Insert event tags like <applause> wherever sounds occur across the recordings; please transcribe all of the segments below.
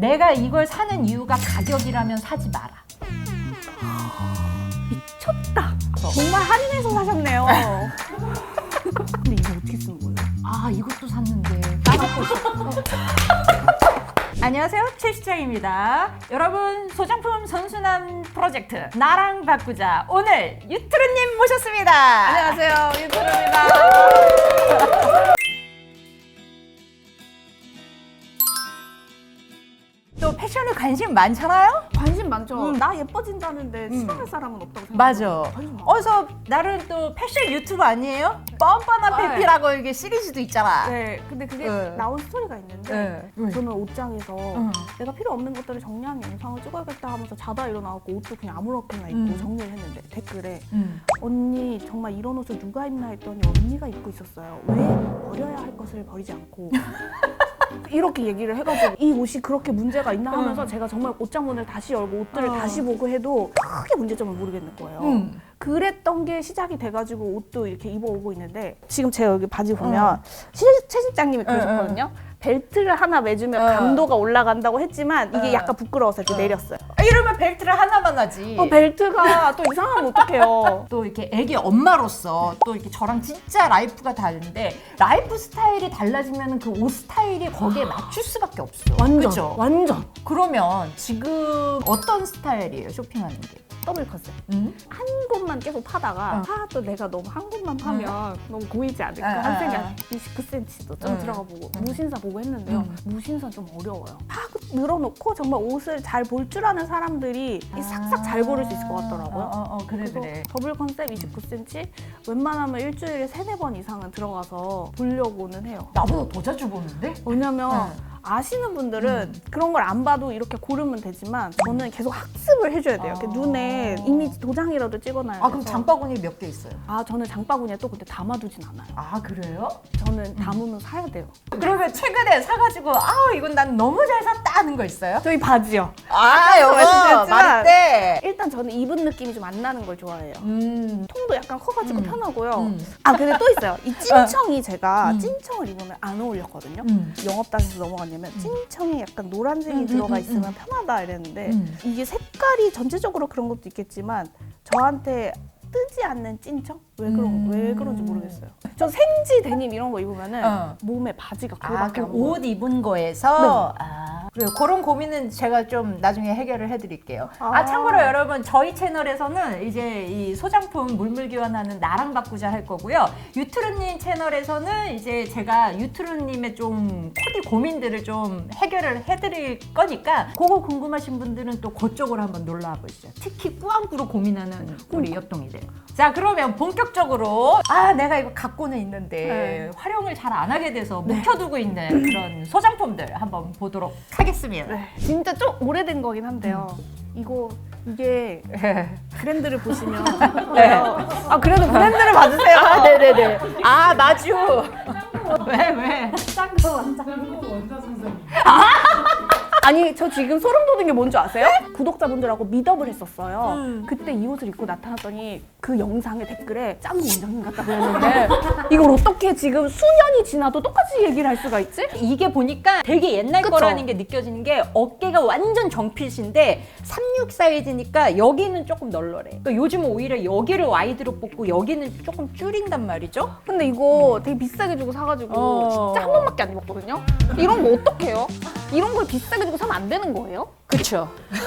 내가 이걸 사는 이유가 가격이라면 사지 마라. 미쳤다. 정말 할인해서 사셨네요. <laughs> 근데 이거 어떻게 쓰는 거예요? 아 이것도 샀는데 까먹고 있어. <laughs> 안녕하세요 최시장입니다. 여러분 소장품 선순환 프로젝트 나랑 바꾸자 오늘 유트르님 모셨습니다. 안녕하세요. 유튜브입니다. <laughs> 또 패션에 관심 많잖아요. 관심 많죠? 음. 나 예뻐진다는데 싫어할 사람은 없다고 생각해요. 맞아. 어서 나름 또 패션 유튜브 아니에요? 뻔뻔한 아, 페피라고 이게 시리즈도 있잖아. 네, 근데 그게 네. 나온 스토리가 있는데 네. 저는 옷장에서 응. 내가 필요 없는 것들을 정리한 영상을 찍어야겠다 하면서 자다 일어나고 옷도 그냥 아무렇게나 입고 음. 정리를 했는데 댓글에 음. 언니 정말 이런 옷을 누가 입나 했더니 언니가 입고 있었어요. 왜 버려야 할 것을 버리지 않고 <laughs> 이렇게 얘기를 해가지고 이 옷이 그렇게 문제가 있나 하면서 응. 제가 정말 옷장 문을 다시 열고 옷들을 어. 다시 보고 해도 크게 문제점을 모르겠는 거예요. 음. 그랬던 게 시작이 돼가지고 옷도 이렇게 입어오고 있는데 지금 제가 여기 바지 보면 응. 시- 최 실장님이 그러셨거든요. 벨트를 하나 매주면 응. 감도가 올라간다고 했지만 이게 응. 약간 부끄러워서 이렇게 응. 내렸어요. 아, 이러면 벨트를 하나만 하지. 어, 벨트가 또 이상하면 어떡해요. <laughs> 또 이렇게 애기 엄마로서 또 이렇게 저랑 진짜 라이프가 다른데 라이프 스타일이 달라지면 그 옷 스타일이 거기에 맞출 수밖에 없어. 완전 그쵸? 완전 그러면 지금 어떤 스타일이에요 쇼핑하는 게? 더블 컨셉. 음? 한 곳만 계속 파다가 응. 아또 내가 너무 한 곳만 파면 너무 보이지 않을까 응, 한 응, 생각. 응. 29cm도 좀 응. 들어가 보고 응. 무신사 보고 했는데요. 응. 무신사 좀 어려워요. 팍 늘어놓고 정말 옷을 잘 볼 줄 아는 사람 들이 이 싹싹 잘 고를 수 있을 것 같더라고요. 어, 어, 어, 그래 그래서 그래. 더블 컨셉 29cm 웬만하면 일주일에 세네 번 이상은 들어가서 보려고는 해요. 나보다 더 자주 보는데? 왜냐면 응. 아시는 분들은 음. 그런 걸 안 봐도 이렇게 고르면 되지만 저는 계속 학습을 해줘야 돼요. 이렇게 아. 눈에 이미지 도장이라도 찍어놔야 돼서. 아 그럼 장바구니 몇 개 있어요? 아 저는 장바구니에 또 근데 담아두진 않아요. 아 그래요? 저는 담으면 사야 돼요. 그러면 최근에 사가지고 아 이건 난 너무 잘 샀다 하는 거 있어요? 저희 바지요. 아 여보, 말씀드렸지만- 말때. 일단 저는 입은 느낌이 좀 안 나는 걸 좋아해요. 음. 통도 약간 커가지고 음. 편하고요. 음. 아 근데 또 있어요. 이 <laughs> 찐청이 제가 음. 찐청을 입으면 안 어울렸거든요. 음. 영업당에서 넘어 갔냐면 찐청에 약간 노란색이 음, 들어가 음, 있으면 음. 편하다 이랬는데 음. 이게 색깔이 전체적으로 그런 것도 있겠지만 저한테 뜨지 않는 찐청? 왜 그런 음. 왜 그런지 모르겠어요. 저 생지 데님 이런 거 입으면은 어. 몸에 바지가 아, 그거밖에 그안 보여요. 옷 입은 거에서 아, 그래요. 그런 고민은 제가 좀 나중에 해결을 해드릴게요. 아, 아. 참고로 여러분 저희 채널에서는 이제 이 소장품 물물 교환하는 나랑 바꾸자 할 거고요. 유트루님 채널에서는 이제 제가 유트루님의 좀 코디 고민들을 좀 해결을 해드릴 거니까 그거 궁금하신 분들은 또 그쪽으로 한번 놀러 와 보시죠. 특히 꾸안꾸로 고민하는 우리 옆동이들. 자 그러면 본격 적으로 아 내가 이거 갖고는 있는데 네. 활용을 잘 안 하게 돼서 묵혀두고 있는 그런 소장품들 한번 보도록 하겠습니다. 네. 진짜 좀 오래된 거긴 한데요. 이거 이게 <laughs> 브랜드를 보시면 네. 아 그래도 브랜드를 봐주세요. 아, 네네네. 아, 마주. 왜, 왜? 아 니 저 지금 소름 돋는 게 뭔지 아세요? 구독자분들하고 미더블 했었어요. 음. 그때 이 옷을 입고 나타났더니 그 영상의 댓글에 짱구 원장님 같다고 했는데 <laughs> 이걸 어떻게 지금 수년이 지나도 똑같이 얘기를 할 수가 있지? 이게 보니까 되게 옛날 그쵸? 거라는 게 느껴지는 게 어깨가 완전 정핏인데 36 사이즈니까 여기는 조금 널널해. 그러니까 요즘은 오히려 여기를 와이드로 뽑고 여기는 조금 줄인단 말이죠. 근데 이거 되게 비싸게 주고 사가지고 어. 진짜 한 번밖에 안 입었거든요. 이런 거 어떡해요? 이런 걸 비싸게 주고 사면 안 되는 거예요? 그쵸. <laughs>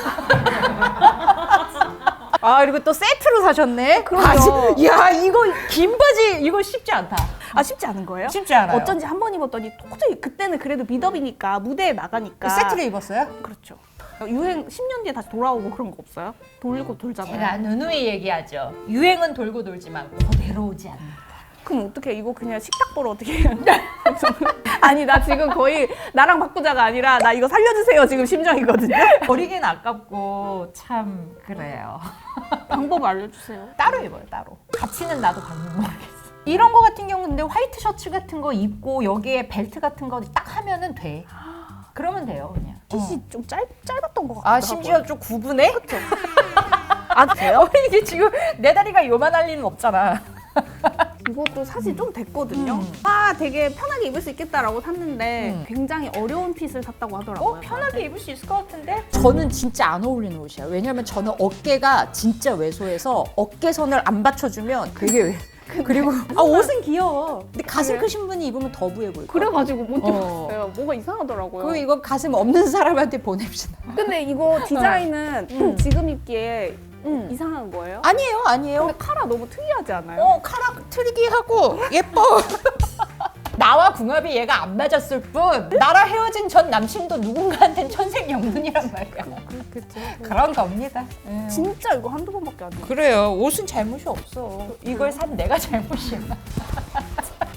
아, 그리고 또 세트로 사셨네? 그럼요. 바지. 야, 이거 긴 바지, 이거 쉽지 않다. 아 쉽지 않은 거예요? 쉽지 않아요. 어쩐지 한 번 입었더니 도저히 그때는 그래도 미더비니까 무대에 나가니까 그 세트를 입었어요? 그렇죠. 유행 10년 뒤에 다시 돌아오고 그런 거 없어요? 돌고 돌잖아요. 제가 누누이 얘기하죠. 유행은 돌고 돌지만 그대로 오지 않는다. 그럼 어떻게 이거 그냥 식탁 보러 어떻게 해야 돼? <laughs> 아니 나 지금 거의 나랑 바꾸자가 아니라 나 이거 살려주세요 지금 심정이거든요. <laughs> 버리긴 아깝고 참 그래요. 방법 알려주세요. 따로 입어요 따로. 가치는 나도 방금 모르겠어. 이런 거 같은 경우는 근데 화이트 셔츠 같은 거 입고 여기에 벨트 같은 거 딱 하면은 돼. 그러면 돼요 그냥. 핏이 좀 짧, 짧았던 것 같아요. 아 심지어 좀 구분해? 아 돼요? <laughs> 이게 지금 내 다리가 요만할 리는 없잖아. 이것도 사실 좀 됐거든요. 음. 아, 되게 편하게 입을 수 있겠다라고 샀는데 음. 굉장히 어려운 핏을 샀다고 하더라고요. 어 편하게 입을 수 있을 것 같은데? 저는 진짜 안 어울리는 옷이야. 왜냐면 저는 어깨가 진짜 왜소해서 어깨선을 안 받쳐주면 되게 왜- 그리고 아 옷은 귀여워. 근데 가슴 그래요? 크신 분이 입으면 더 부해 보일 거야. 그래가지고 못 어. 입었어요. 뭐가 이상하더라고요. 그리고 이거 가슴 없는 사람한테 보냅시다. 근데 이거 디자인은 음. 지금 입기에 음. 이상한 거예요? 아니에요, 아니에요. 근데 카라 너무 특이하지 않아요? 어 카라 특이하고 예뻐. <laughs> 나와 궁합이 얘가 안 맞았을 뿐 나랑 헤어진 전 남친도 누군가한텐 천생연분이란 말이야. 그렇겠죠. 그런 겁니다. 음. 진짜 이거 한두 번밖에 안 돼요. 그래요. 옷은 잘못이 없어. 이걸 산 내가 잘못이야.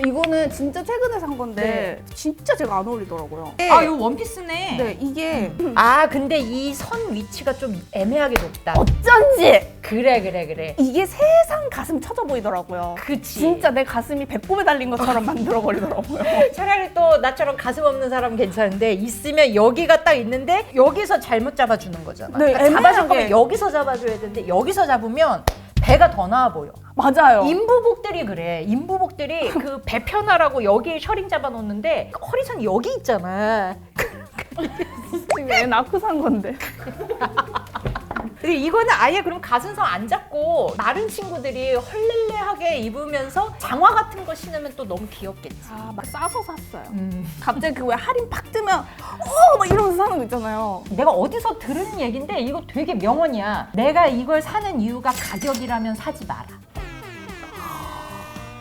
이거는 진짜 최근에 산 건데 진짜 제가 안 어울리더라고요. 아, 이거 원피스네. 네, 이게 아, 근데 이 선 위치가 좀 애매하게 높다. 어쩐지 그래, 그래, 그래. 이게 세상 가슴 쳐져 보이더라고요. 그치. 진짜 내 가슴이 배꼽에 달린 것처럼 만들어 버리더라고요. <laughs> 차라리 또 나처럼 가슴 없는 사람 괜찮은데 있으면 여기가 딱 있는데 여기서 잘못 잡아주는 거잖아. 네, 그러니까 잡아줄 애매하게. 거면 여기서 잡아줘야 되는데 여기서 잡으면 배가 더 나아 보여. 맞아요. 인부복들이 그래. 인부복들이 <laughs> 그 배 편하라고 여기에 셔링 잡아놓는데 허리선 여기 있잖아. 지금 애 낳고 산 건데. <laughs> 근데 이거는 아예 그럼 가슴선 안 잡고 마른 친구들이 헐렐레하게 입으면서 장화 같은 거 신으면 또 너무 귀엽겠지. 아, 막 싸서 샀어요. 음. 갑자기 그 왜 할인 팍 뜨면 어! 막 이러면서 사는 거 있잖아요. 내가 어디서 들은 얘긴데 이거 되게 명언이야. 내가 이걸 사는 이유가 가격이라면 사지 마라.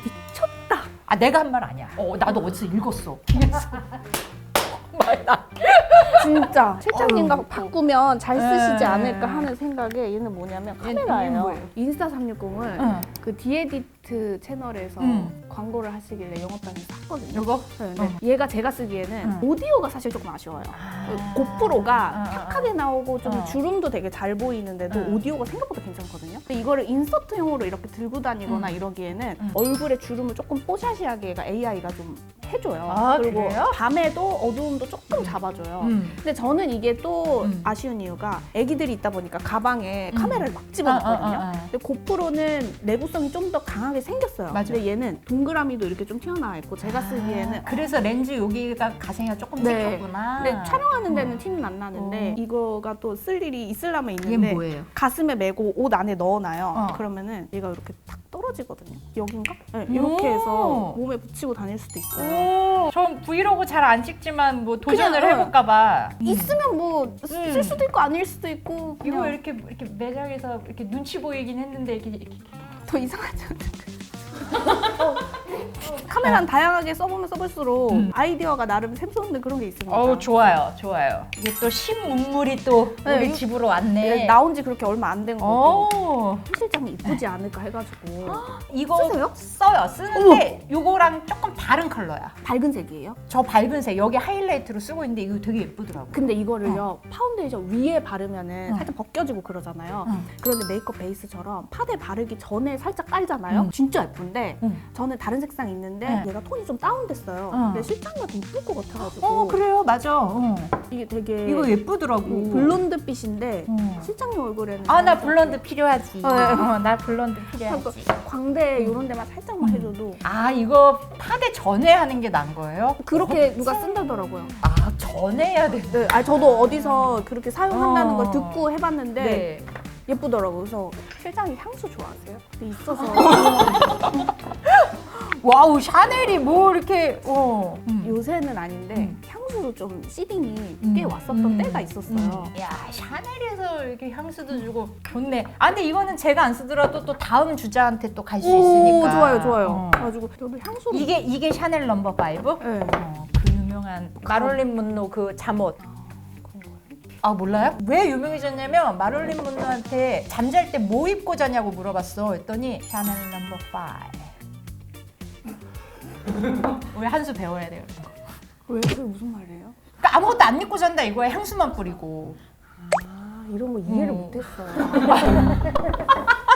미쳤다. 아 내가 한 말 아니야. 어 나도 어디서 읽었어. <laughs> 말나. 진짜 실장님과 바꾸면 잘 쓰시지 에. 않을까 하는 생각에 얘는 뭐냐면 카메라예요. 인스타 360을 응. 그 디에디트 채널에서 응. 광고를 하시길래 영업당에서 샀거든요. 이거? 네, 응. 얘가 제가 쓰기에는 응. 오디오가 사실 조금 아쉬워요. 아. 고프로가 응, 응, 탁하게 나오고 좀 응. 주름도 되게 잘 보이는데도 응. 오디오가 생각보다 괜찮거든요. 근데 이거를 인서트용으로 이렇게 들고 다니거나 이러기에는 응. 얼굴에 주름을 조금 뽀샤시하게 AI가 좀 해줘요. 아, 그리고 그래요? 밤에도 어두움도 조금 잡아줘요. 음. 근데 저는 이게 또 음. 아쉬운 이유가 애기들이 있다 보니까 가방에 음. 카메라를 막 집어넣거든요. 아, 아, 아, 아. 근데 고프로는 내구성이 좀 더 강하게 생겼어요. 맞아. 근데 얘는 동그라미도 이렇게 좀 튀어나와 있고 제가 쓰기에는 아, 그래서 렌즈 여기가 가생이가 조금 네. 찍혔구나. 근데 촬영하는 데는 어. 티는 안 나는데 어. 이거가 또 쓸 일이 있으려면 있는데 뭐예요? 가슴에 메고 옷 안에 넣어놔요. 어. 그러면은 얘가 이렇게 탁 떨어지거든요. 여긴가? 네, 이렇게 오. 해서 몸에 붙이고 다닐 수도 있어요. 오, 전 브이로그 잘 안 찍지만 뭐 도전을 그냥, 어. 해볼까봐. 있으면 뭐 쓸 음. 수도 있고 아닐 수도 있고 이거 그냥 이렇게 이렇게 매장에서 이렇게 눈치 보이긴 했는데 이렇게, 이렇게 더? 어. <laughs> 카메라는 다양하게 써보면 써볼수록 음. 아이디어가 나름 샘솟는 그런 게 있습니다. 어우 좋아요, 좋아요. 이게 또 신문물이 또 네, 우리 이거- 집으로 왔네. 네, 나온 지 그렇게 얼마 안 된 거고 오, 실장이 이쁘지 않을까 해가지고 <gasps> 이거 쓰세요? 써요. 쓰는데 요거랑 조금 다른 컬러야. 밝은 색이에요. 저 밝은 색 여기 하이라이트로 쓰고 있는데 이거 되게 예쁘더라고. 근데 이거를요 파운데이션 위에 바르면은 어. 살짝 벗겨지고 그러잖아요. 응. 그런데 메이크업 베이스처럼 파데 바르기 전에 살짝 깔잖아요. 응. 진짜 예쁜데 응. 저는 다른 색상 있는데 네. 얘가 톤이 좀 다운됐어요. 응. 근데 실장님한테 이쁠 것 같아가지고 어 그래요, 맞아. 어. 이게 되게 이거 예쁘더라고. 음, 블론드 빛인데 어. 실장님 얼굴에는 아 나 블론드 필요하지. 네. 어, 나 블론드 필요하지. 광대 이런 데만 살짝만 음. 해줘도 아 이거 파데 전에 하는 게 나은 거예요? 그렇게 누가 쓴다더라고요. 아 전에 해야 돼. 네, 아 저도 어디서 그렇게 사용한다는 어. 걸 듣고 해봤는데 네. 예쁘더라고요. 그래서 실장님 향수 좋아하세요? 근데 있어서 <laughs> 와우 샤넬이 뭐 이렇게 어. 음. 요새는 아닌데 음. 향수도 좀 시딩이 음. 꽤 왔었던 음. 때가 있었어요. 야 샤넬에서 이렇게 향수도 주고 좋네. 아 근데 이거는 제가 안 쓰더라도 또 다음 주자한테 또 갈 수 있으니까. 좋아요, 좋아요. 어. 그래가지고 저도 향수 이게 이게 샤넬 넘버 5? 네. 어, 그 유명한 마롤린 문로 그 잠옷. 아 몰라요? 왜 유명해졌냐면 마롤린 문로한테 잠잘 때 뭐 입고 자냐고 물어봤어. 했더니 샤넬 넘버 5. <laughs> 우리 한 수 배워야 돼요. 이런 거. 왜 그게 무슨 말이에요? 그러니까 아무것도 안 입고 잔다 이거야. 향수만 뿌리고. 아 이런 거 이해를 음. 못했어요. <laughs>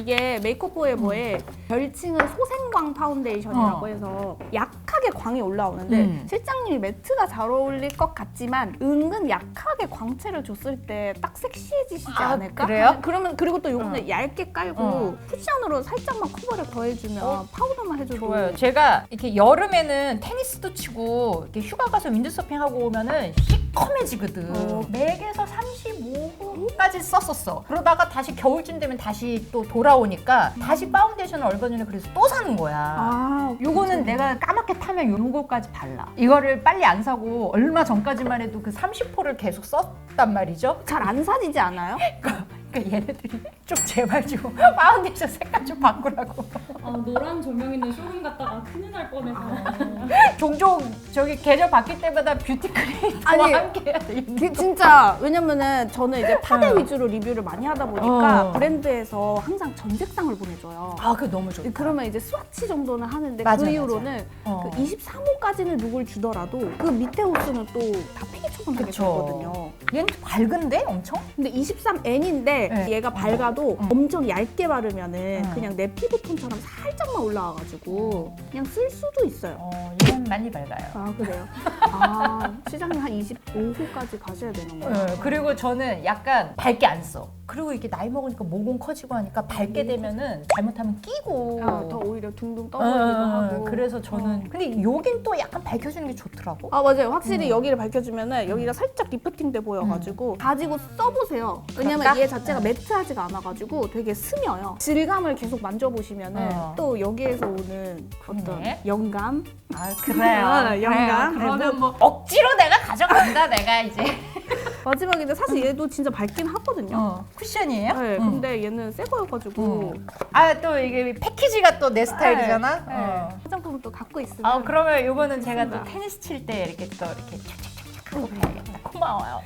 이게 메이크업 포에버의 별칭은 소생광 파운데이션이라고 어. 해서 약하게 광이 올라오는데 음. 실장님이 매트가 잘 어울릴 것 같지만 은근 약하게 광채를 줬을 때 딱 섹시해지시지 아, 않을까? 그래요? 그러면 그리고 또 요거는 어. 얇게 깔고 어. 쿠션으로 살짝만 커버력 더해주면 어. 파우더만 해줘도 좋아요. 제가 이렇게 여름에는 테니스도 치고 이렇게 휴가 가서 윈드서핑 하고 오면은 시커매지거든. 어. 맥에서 35호 까지 썼었어. 그러다가 다시 겨울쯤 되면 다시 또 돌아오니까 다시 파운데이션을 얼마 전에 그래서 또 사는 거야. 아 요거는 내가 까맣게 타면 요거까지 발라. 이거를 빨리 안 사고 얼마 전까지만 해도 그 30호를 계속 썼단 말이죠. 잘 안 사지지 않아요? <laughs> 그러니까 얘네들이 좀 제발 좀 <laughs> 파운데이션 색깔 좀 바꾸라고. 아, 노란 조명 있는 쇼룸 갔다가 큰일 날 뻔해서 <laughs> 종종 저기 계절 바뀔 때마다 뷰티 크리에이터와 아니, 함께 해야 돼. 그 진짜 왜냐면은 저는 이제 파데 어. 위주로 리뷰를 많이 하다 보니까 어. 브랜드에서 항상 전색상을 보내줘요. 아, 그거 너무 좋다. 그러면 이제 스와치 정도는 하는데 맞아, 그 맞아. 이후로는 어. 그 23호까지는 누굴 주더라도 그 밑에 호수는 또 다 피기 처분하게 그쵸. 되거든요. 얘는 밝은데 엄청? 근데 23N인데 네. 얘가 밝아도 음. 엄청 얇게 바르면은 음. 그냥 내 피부톤처럼 살짝만 올라와가지고 그냥 쓸 수도 있어요. 어, 얘는 많이 밝아요. 아 그래요? <laughs> 아 시장님 한 25호까지 가셔야 되는 거예요. 어, 그리고 저는 약간 밝게 안 써. 그리고 이게 나이 먹으니까 모공 커지고 하니까 밝게 되면은 잘못하면 끼고. 아, 더 오히려 둥둥 어, 떠보이기도 어, 하고. 그래서 저는 근데 여긴 또 약간 밝혀주는 게 좋더라고. 아 맞아요. 확실히 음. 여기를 밝혀주면은 여기가 살짝 리프팅돼 보여가지고 가지고 써보세요. 왜냐면 그럴까? 얘 자체가 음. 매트하지가 않아가지고 되게 스며요. 질감을 계속 만져보시면은 어. 또 여기에서 오는 어떤 그러네. 영감. 아 그래요. 아, <laughs> 영감. 그래요. 그러면 뭐 억지로 내가 가져간다 내가 이제. <laughs> 마지막인데 사실 얘도 진짜 밝긴 하거든요. 어, 쿠션이에요? 네, 응. 근데 얘는 새 거여가지고 아 또 이게 패키지가 또 내 스타일이잖아. 네. 어. 화장품 또 갖고 있으면 아 그러면 요거는 제가 또. 테니스 칠 때 이렇게 또 이렇게 착착착착 하고 가야겠다. 고마워요.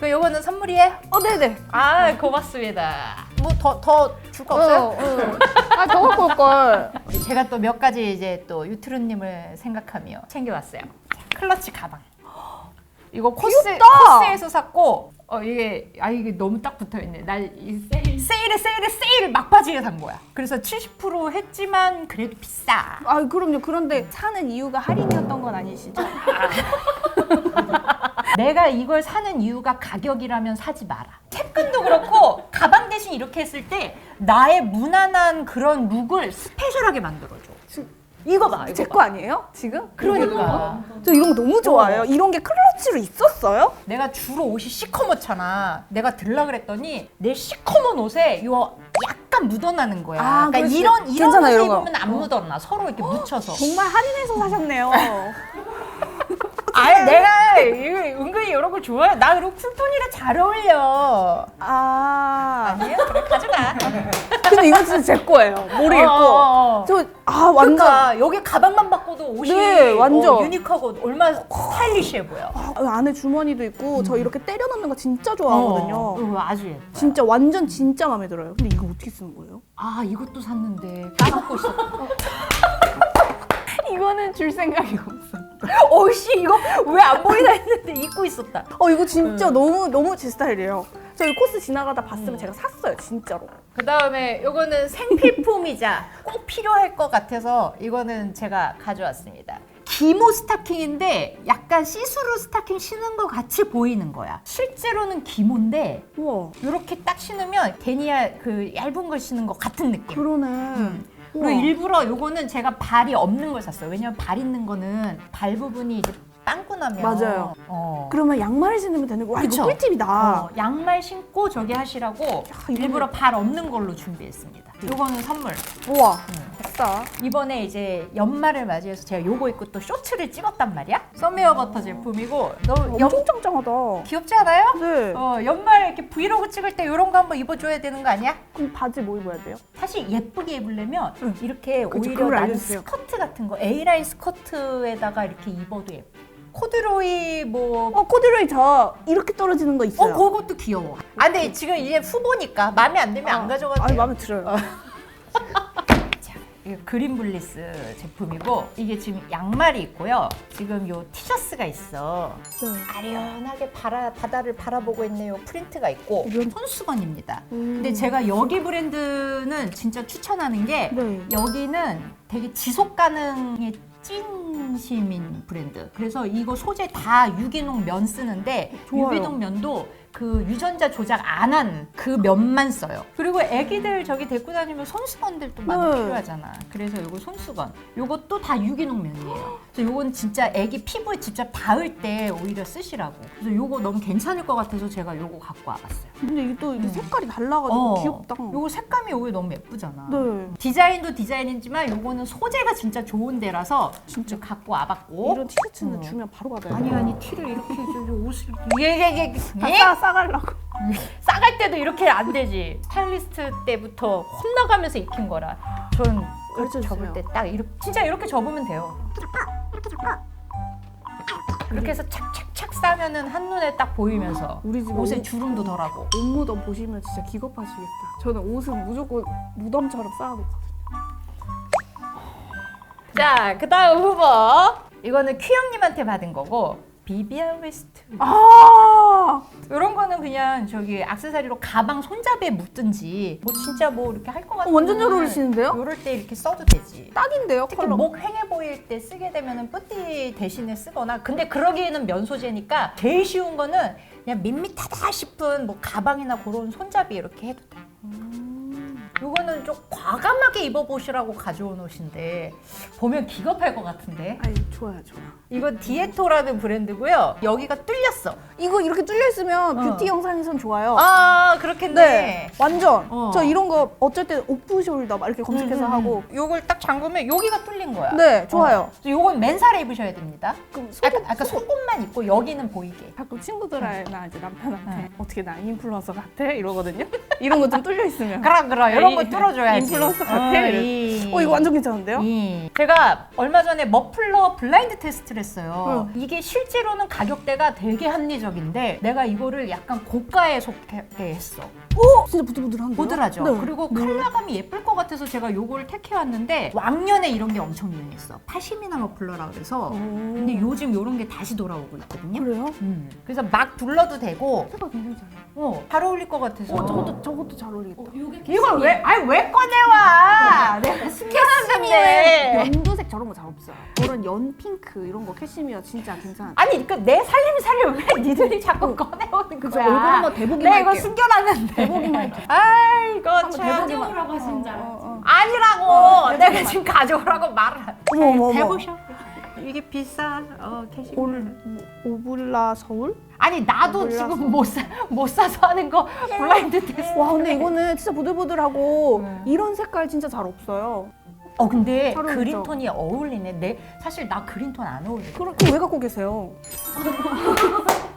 그 요거는 선물이에요? 어 네네. 아 고맙습니다. 뭐 더 더 줄 거 없어요? 어. 아더 갖고 올 걸. 제가 또 몇 가지 이제 또 유트루님을 생각하며 챙겨왔어요. 자, 클러치 가방. 이거 코스 귀엽다. 코스에서 샀고 어 이게 아 이게 너무 딱 붙어 있네. 날이 세일 세일에 세일에 세일 막바지에 산 거야. 그래서 70% 했지만 그래도 비싸. 아 그럼요. 그런데 사는 이유가 할인이었던 건 아니시죠? <laughs> 내가 이걸 사는 이유가 가격이라면 사지 마라. 채끈도 그렇고 가방 대신 이렇게 했을 때 나의 무난한 그런 룩을 스페셜하게 만들어줘. 이거 봐, 이거 제 봐. 거 아니에요? 지금? 그러니까 저 이런 거 너무 좋아해요. 이런 게 클러치로 있었어요? 내가 주로 옷이 시커멓잖아. 내가 들라 그랬더니 내 시커먼 옷에 요 약간 묻어나는 거야. 아, 그러니까 그렇지. 이런 이런 괜찮아, 옷을 이런 거. 입으면 안 묻어나. 서로 이렇게 묻혀서. 정말 할인해서 사셨네요. <laughs> 아, 내가 이거 은근히 이런 거 좋아해. 나 이런 쿨톤이랑 잘 어울려. 아. 아니야? 그래 가져가. <laughs> 근데 이거 진짜 제 거예요. 모르겠고. 어, 어, 어. 저, 아, 완전. 그러니까 여기 가방만 바꿔도 옷이 네, 완전. 어, 유니크하고 얼마나 스타일리시해 보여. 아, 안에 주머니도 있고, 저 이렇게 때려 넣는 거 진짜 좋아하거든요. 어, 어, 아주 예뻐. 진짜 완전 진짜 마음에 들어요. 근데 이거 어떻게 쓰는 거예요? 아 이것도 샀는데 까먹고 있었다. <laughs> 이거는 줄 생각이 없어. 어씨 이거 왜 안 보이나 했는데 입고 있었다. 어, 이거 진짜 너무, 너무 제 스타일이에요. 저 이 코스 지나가다 봤으면 제가 샀어요, 진짜로. 그 다음에 이거는 생필품이자 꼭 필요할 것 같아서 이거는 제가 가져왔습니다. 기모 스타킹인데 약간 시스루 스타킹 신은 것 같이 보이는 거야. 실제로는 기모인데 우와. 이렇게 딱 신으면 데니아 그 얇은 걸 신은 것 같은 느낌. 그러네. 그리고. 일부러 요거는 제가 발이 없는 걸 샀어요. 왜냐면 발 있는 거는 발 부분이 이제 빵꾸 나면 맞아요. 어. 그러면 양말을 신으면 되는 거. 와, 그쵸? 이거 꿀팁이다. 어, 양말 신고 저기 하시라고 이거는- 일부러 발 없는 걸로 준비했습니다. 요거는 선물. 우와. 음. 됐다. 이번에 이제 연말을 맞이해서 제가 요거 입고 또 쇼츠를 찍었단 말이야. 썸웨어 버터 제품이고 너무 연... 엄청 짱짱하다. 귀엽지 않아요? 네. 어, 연말 이렇게 브이로그 찍을 때 이런 거 한번 입어줘야 되는 거 아니야? 그럼 바지 뭐 입어야 돼요? 사실 예쁘게 입으려면 응. 이렇게 그쵸, 오히려 나는. 스커트 같은 거 A라인 스커트에다가 이렇게 입어도 예뻐. 코드로이 뭐 어, 코드로이 저 이렇게 떨어지는 거 어, 있어요. 그것도 귀여워. 아, 근데 지금 이제 후보니까 마음에 안 들면 안 가져가도 아니, 돼요. 마음에 들어요. <laughs> 그린블리스 제품이고 이게 지금 양말이 있고요. 지금 요 티셔츠가 있어. 네. 아련하게 바라, 바다를 바라보고 있는 요 프린트가 있고 이건- 손수건입니다. 음. 근데 제가 여기 브랜드는 진짜 추천하는 게 네. 여기는 되게 지속 가능의 찐심인 브랜드. 그래서 이거 소재 다 유기농 면 쓰는데 좋아요. 유기농 면도 그 유전자 조작 안 한 그 면만 써요. 그리고 애기들 저기 데리고 다니면 손수건들도 많이 네. 필요하잖아. 그래서 요거 손수건. 요것도 다 유기농 면이에요. 그래서 요건 진짜 애기 피부에 직접 닿을 때 오히려 쓰시라고. 그래서 요거 너무 괜찮을 것 같아서 제가 요거 갖고 와봤어요. 근데 이게 또 이게 음. 색깔이 달라가지고 어, 귀엽다. 요거 색감이 오히려 너무 예쁘잖아. 네. 디자인도 디자인이지만 요거는 소재가 진짜 좋은 데라서 진짜 갖고 와봤고 이런 티셔츠는 어. 주면 바로 받아요. 아니 아니 티를 이렇게 저, 저 옷을 예예예 다 싸, 싸가려고. <laughs> 싸갈 때도 이렇게 안 되지 스타일리스트 때부터 혼나가면서 익힌 거라 저는 가르쳐 접을. 때 딱 이렇게 진짜 이렇게 접으면 돼요 이렇게 해서 착착착 싸면은 한 눈에 딱 보이면서 <gasps> 우리 집 옷에 옷, 주름도 덜하고 옷 무덤 보시면 진짜 기겁하시겠다. 저는 옷은 무조건 무덤처럼 쌓아놓거든요. 자 그 다음 후보 이거는 큐형님한테 받은 거고 비비안 웨스트 아, 이런 거는 그냥 저기 액세서리로 가방 손잡이에 묶든지 뭐 진짜 뭐 이렇게 할것 어, 같으면 완전 잘 어울리시는데요? 이럴 때 이렇게 써도 되지. 딱인데요, 특히 컬러. 목 횡해 보일 때 쓰게 되면은 뿌띠 대신에 쓰거나 근데 그러기에는 면 소재니까 제일 쉬운 거는 그냥 밋밋하다 싶은 뭐 가방이나 그런 손잡이 이렇게 해도 돼. 이거는 좀 과감하게 입어보시라고 가져온 옷인데 보면 기겁할 것 같은데 아니 좋아요, 좋아. 이거 디에토라는 브랜드고요 여기가 뚫렸어 이거 이렇게 뚫려 있으면 어. 뷰티 영상에선 좋아요. 아 그렇겠네 네, 완전. 어. 저 이런 거 어쩔 때 오프숄더 막 이렇게 검색해서 음, 음, 하고. 음. 요걸 딱 잠그면 여기가 뚫린 거야 네, 좋아요. 어. 요건 맨살에 입으셔야 됩니다 그럼 아까, 아까 속옷만 입고 여기는 보이게 자꾸 친구들이나 이제 남편한테 네. 어떻게 나 인플루언서 같아 이러거든요. <laughs> 이런 거 좀 <laughs> 뚫려 있으면. 그럼 그럼 이런 거 이- 뚫어줘야지 인플루언서 같아. 어, 이래. 이- 어 이거 완전 괜찮은데요? 이. 제가 얼마 전에 머플러 블라인드 테스트를 했어요. 응. 이게 실제로는 가격대가 되게 합리적인데 내가 이거를 약간 고가에 속하게 했어. 오 진짜 부들부들한데요? 보들하죠. 네. 그리고 네. 컬러감이 예쁠 것 같아서 제가 요걸 택해왔는데 왕년에 이런 게 엄청 유행했어. 파시미나 머플러라 그래서. 근데 요즘 요런 게 다시 돌아오고 있거든요. 그래요? 음. 그래서 막 둘러도 되고 색깔 괜찮잖아요. 어, 잘 어울릴 것 같아서. 어 저것도 저것도 잘 어울리겠다. 어, 요게 이걸 왜, 아니 왜 꺼내와? <laughs> 내가 숨겨놨는데. 연두색 저런 거 잘 없어요. 저런 연 핑크 이런 거 캐시미어 진짜 괜찮아. 아니, 그내 살림 살림 왜 니들이 자꾸 꺼내오는 그죠? 거야? 얼굴 한번 대보기만 내가 이거 할게요. 숨겨놨는데. 대보기만. 아, 이거 참. 가져오라고 하시는 줄 알았지. 어, 어. 아니라고. 어, 내가. 지금 가져오라고 말을. 안- 어머 어머 어머. 대보셔. 이게 비싸. 어, 캐시. 오늘 오블라 서울? 아니 나도 몰라서. 지금 못, 사, 못 사서 하는 거 블라인드 테스트. 와 근데 이거는 진짜 부들부들하고 네. 이런 색깔 진짜 잘 없어요. 어 근데 잘 어울리죠? 그린톤이 어울리네. 내 사실 나 그린톤 안 어울려. 그럼 그거 왜 갖고 계세요? <laughs>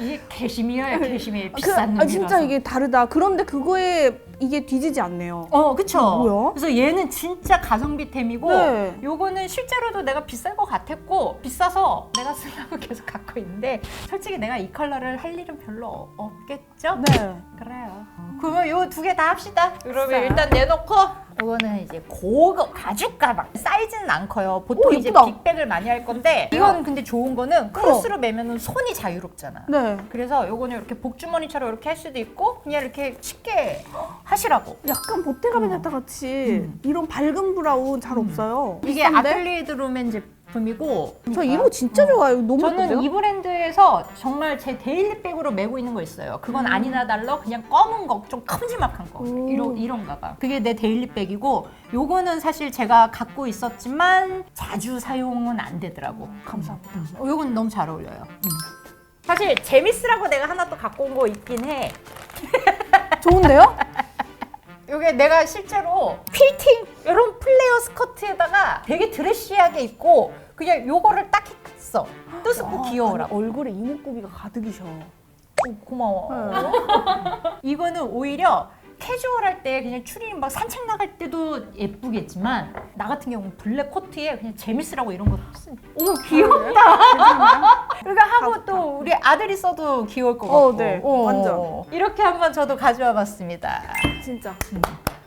이게 캐시미어야 캐시미어 그, 비싼 아, 놈이라서. 진짜 이게 다르다. 그런데 그거에 이게 뒤지지 않네요. 어, 그쵸. 뭐야? 그래서 얘는 진짜 가성비템이고, 네. 요거는 실제로도 내가 비쌀 것 같았고, 비싸서 내가 쓰려고 <laughs> 계속 갖고 있는데, 솔직히 내가 이 컬러를 할 일은 별로 없겠죠? 네. 그래요. 그러면 요 두 개 다 합시다. 그러면. 일단 내놓고, 이거는 이제 고급 가죽 가방. 사이즈는 안 커요. 보통 오, 이제 예쁘다. 빅백을 많이 할 건데, 이건 근데 좋은 거는 크로스로 매면은 손이 자유롭잖아. 네. 그래서 요거는 이렇게 복주머니처럼 이렇게 할 수도 있고 그냥 이렇게 쉽게 하시라고. 약간 보테가 베네타 같이 음. 이런 밝은 브라운 잘 없어요. 이게 비싼데? 아틀리에 드루멘 제 품이고 저 이런 거 진짜 좋아요. 너무 저는 예쁜데요? 이 브랜드에서 정말 제 데일리백으로 메고 있는 거 있어요. 그건 아니나 달러 그냥 검은 거 좀 큼지막한 거 오. 이런 이런 가방. 그게 내 데일리백이고 요거는 사실 제가 갖고 있었지만 자주 사용은 안 되더라고. 감사합니다. 어, 요건 너무 잘 어울려요. 음. 사실 재미스라고 내가 하나 또 갖고 온 거 있긴 해. <laughs> 좋은데요? 이게 내가 실제로 퀼팅 이런 플레어 스커트에다가 되게 드레시하게 입고 그냥 요거를 딱 했어. 뜨습고 귀여워라고. 아니, 얼굴에 이목구비가 가득이셔. 어, 고마워. 네. <laughs> 이거는 오히려 캐주얼할 때 그냥 추리닝 막 산책 나갈 때도 예쁘겠지만 나 같은 경우는 블랙 코트에 그냥 재밌으라고 이런 거 쓰. 어머 귀엽다. 그러니까 하고. 또 우리 아들이 써도 귀여울 것 어, 같고. 네. 완전. 이렇게 한번 저도 가져와 봤습니다. 진짜. 솔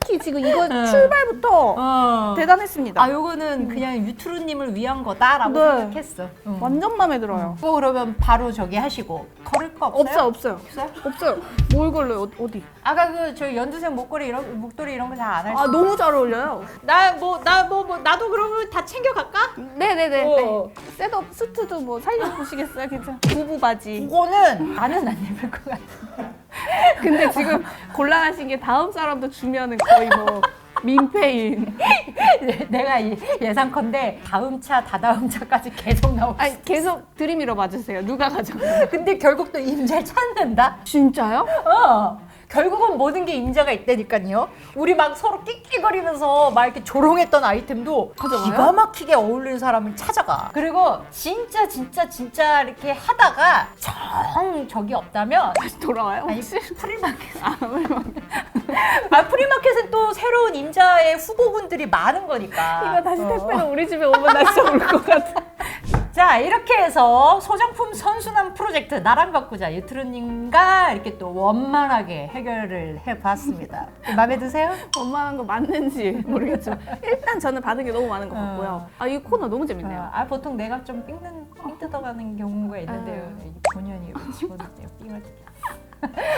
직히 지금 이거 응. 출발부터 어. 대단했습니다. 아 요거는 그냥 유트루님을 위한 거다라고 네. 생각했어. 응. 완전 마음에 들어요. 뭐 그러면 바로 저기 하시고 걸을 거 없어요? 없어요, 없어요. 없어요? 없어요. 뭘 걸려요? 어- 어디? 아까 그 저 연두색 목걸이 이런 목도리 이런 거 잘 안할 수. 아 너무 잘 어울려요. 나뭐 나 뭐 뭐 나도 그러면 다 챙겨 갈까? 네네네. 어. 네. 셋업 수트도 뭐 살려 보시겠어요? 괜찮아. <laughs> 부부 바지. 그거는 나는 안 입을 것 같아. <laughs> 근데 지금 곤란하신 게 다음 사람도 주면은 거의 뭐 민폐인. <laughs> 내가 이 예상컨대 다음 차 다다음 차까지 계속 나오. 아니 계속 들이밀어 봐주세요. 누가 가져가? 근데 결국 또 임자를 찾는다. 진짜요? 어. 결국은 모든 게 임자가 있다니까요. 우리 막 서로 끽끽거리면서 막 이렇게 조롱했던 아이템도 가져가요? 기가 막히게 어울리는 사람을 찾아가. 그리고 진짜 진짜 진짜 이렇게 하다가 정 적이 없다면 다시 돌아와요? 아니? 프리마켓. 아. 아 프리마켓은 또 새로운 임자의 후보군들이 많은 거니까. 이거 다시 어. 택배로 우리 집에 오면 나 진짜 울것 같아. <laughs> 자 이렇게 해서 소장품 선순환 프로젝트 나랑 바꾸자 유트루님과 이렇게 또 원만하게 해결을 해봤습니다. 마음에 드세요? <laughs> 원만한 거 맞는지 모르겠지만 일단 저는 받은 게 너무 많은 것 같고요. 어. 아이 코너 너무 재밌네요. 어, 아 보통 내가 좀 삥는 삥 뜯어가는 경우가 있는데요. 아. 이 본연이 집어넣네요 삥을.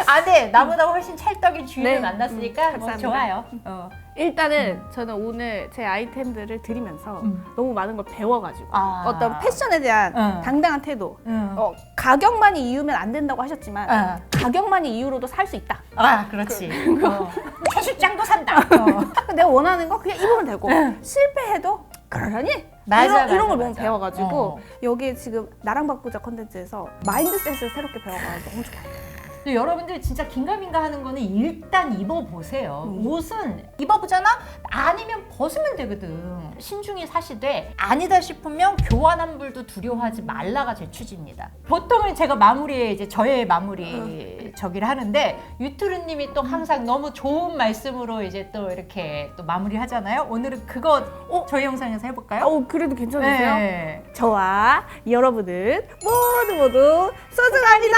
아, 네 나보다 훨씬 찰떡인 주인을 네. 만났으니까 음, 뭐 감사합니다. 좋아요. 어. 일단은 저는 오늘 제 아이템들을 드리면서 음. 너무 많은 걸 배워가지고 아. 어떤 패션에 대한 응. 당당한 태도. 응. 어, 가격만이 이유면 안 된다고 하셨지만 어. 가격만이 이유로도 살 수 있다. 아 그렇지. 어. 최 실장도 산다. 어. 내가 원하는 거 그냥 입으면 되고 실패해도 그러려니? 맞아, 이런, 맞아, 이런 걸 너무 맞아. 배워가지고 어. 여기에 지금 나랑 바꾸자 컨텐츠에서 마인드셋을 새롭게 배워가지고 너무 좋아요. 근데 여러분들 진짜 긴가민가 하는 거는 일단 입어보세요. 음. 옷은 입어보잖아? 아니면 벗으면 되거든. 신중히 사시되 아니다 싶으면 교환 환불도 두려워하지 말라가 제 취지입니다. 보통은 제가 마무리에 이제 저의 마무리 저기를 하는데 유트르님이 또 항상 너무 좋은 말씀으로 이제 또 이렇게 또 마무리 하잖아요. 오늘은 그거 저희 영상에서 해볼까요? 어, 그래도 괜찮으세요? 네. 저와 여러분은 모두 모두 소중합니다.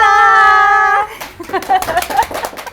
<laughs>